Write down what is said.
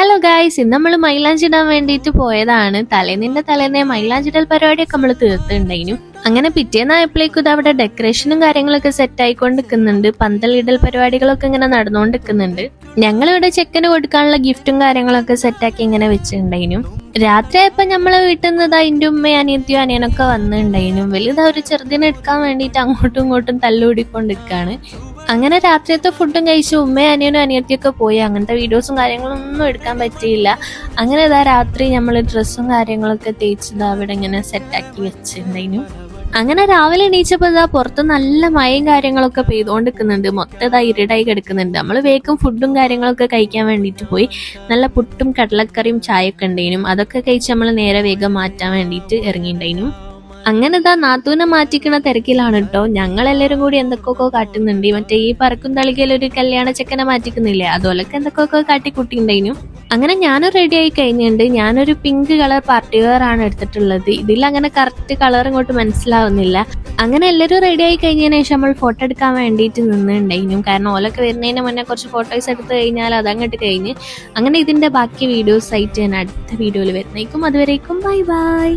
Hello guys ഇന്ന് നമ്മൾ മൈലാഞ്ചിടാൻ വേണ്ടിയിട്ട് പോയതാണ്. തലേന്നിന്റെ തലേന്നെ മൈലാഞ്ചിടൽ പരിപാടിയൊക്കെ നമ്മൾ തീർത്തിട്ടുണ്ടായിരുന്നു. അങ്ങനെ പിറ്റേന്നായപ്പോഴേക്കും ഇത് അവിടെ ഡെക്കറേഷനും കാര്യങ്ങളൊക്കെ സെറ്റ് ആയിക്കൊണ്ട് നിൽക്കുന്നുണ്ട്. പന്തലിടൽ പരിപാടികളൊക്കെ ഇങ്ങനെ നടന്നുകൊണ്ട് നിൽക്കുന്നുണ്ട്. ഞങ്ങളിവിടെ ചെക്കന് കൊടുക്കാനുള്ള ഗിഫ്റ്റും കാര്യങ്ങളൊക്കെ സെറ്റാക്കി ഇങ്ങനെ വെച്ചിട്ടുണ്ടായിരുന്നു. രാത്രി ആയപ്പോ നമ്മളെ വീട്ടിൽ നിന്ന് ഇതാ അതിന്റെ ഉമ്മയും അനിയത്തിയും അനിയനൊക്കെ വന്നിട്ടുണ്ടായിരുന്നു. വലുതാ ഒരു ചെറുതിനെ എടുക്കാൻ വേണ്ടിയിട്ട് അങ്ങോട്ടും ഇങ്ങോട്ടും തല്ലുകൂടിക്കൊണ്ട് നിൽക്കാണ് അങ്ങനെ രാത്രിയത്തെ ഫുഡും കഴിച്ച് ഉമ്മയും അനിയനും അനിയത്തിയൊക്കെ പോയി. അങ്ങനത്തെ വീഡിയോസും കാര്യങ്ങളും ഒന്നും എടുക്കാൻ പറ്റിയില്ല. അങ്ങനെ ഇതാ രാത്രി നമ്മൾ ഡ്രസ്സും കാര്യങ്ങളൊക്കെ തേച്ചത് അവിടെ ഇങ്ങനെ സെറ്റാക്കി വെച്ചിട്ടുണ്ടായിരുന്നു അങ്ങനെ രാവിലെ എണീച്ചപ്പോൾ ഇതാ പുറത്ത് നല്ല മഴയും കാര്യങ്ങളൊക്കെ പെയ്തുകൊണ്ട് നിൽക്കുന്നുണ്ട് മൊത്തം ഇതാ ഇരുടായി കിടക്കുന്നുണ്ട്. നമ്മൾ വേഗം ഫുഡും കാര്യങ്ങളൊക്കെ കഴിക്കാൻ വേണ്ടിയിട്ട് പോയി. നല്ല പുട്ടും കടലക്കറിയും ചായയൊക്കെ ഉണ്ടായിരുന്നു അതൊക്കെ കഴിച്ച് നമ്മൾ നേരെ വേഗം മാറ്റാൻ വേണ്ടിയിട്ട് ഇറങ്ങിയിട്ടുണ്ടായിരുന്നു അങ്ങനെ ഇതാ നാത്തൂനെ മാറ്റിക്കണ തിരക്കിലാണ് കേട്ടോ ഞങ്ങളെല്ലാരും കൂടി എന്തൊക്കെയൊക്കെ കാട്ടുന്നുണ്ട്. മറ്റേ ഈ പറക്കും തളികയിൽ ഒരു കല്യാണ ചെക്കനെ മാറ്റിക്കുന്നില്ലേ? അതുപോലൊക്കെ എന്തൊക്കെയൊക്കെ കാട്ടിക്കുട്ടിണ്ടായിരുന്നു അങ്ങനെ ഞാനും റെഡി ആയി കഴിഞ്ഞിട്ടുണ്ട് ഞാനൊരു പിങ്ക് കളർ പാർട്ടി വെയർ ആണ് എടുത്തിട്ടുള്ളത്. ഇതിൽ അങ്ങനെ കറക്റ്റ് കളർ ഇങ്ങോട്ട് മനസ്സിലാവുന്നില്ല. അങ്ങനെ എല്ലാവരും റെഡി ആയി കഴിഞ്ഞതിന് ശേഷം നമ്മൾ ഫോട്ടോ എടുക്കാൻ വേണ്ടിയിട്ട് നിന്നുണ്ടായിരുന്നു കാരണം ഓലൊക്കെ വരുന്നതിന് മുന്നേ കുറച്ച് ഫോട്ടോസ് എടുത്ത് കഴിഞ്ഞാൽ അതങ്ങോട്ട് കഴിഞ്ഞ്. അങ്ങനെ ഇതിന്റെ ബാക്കി വീഡിയോസ് ആയിട്ട് ഞാൻ അടുത്ത വീഡിയോയിൽ വരുന്നേക്കും. അതുവരേക്കും ബൈ ബൈ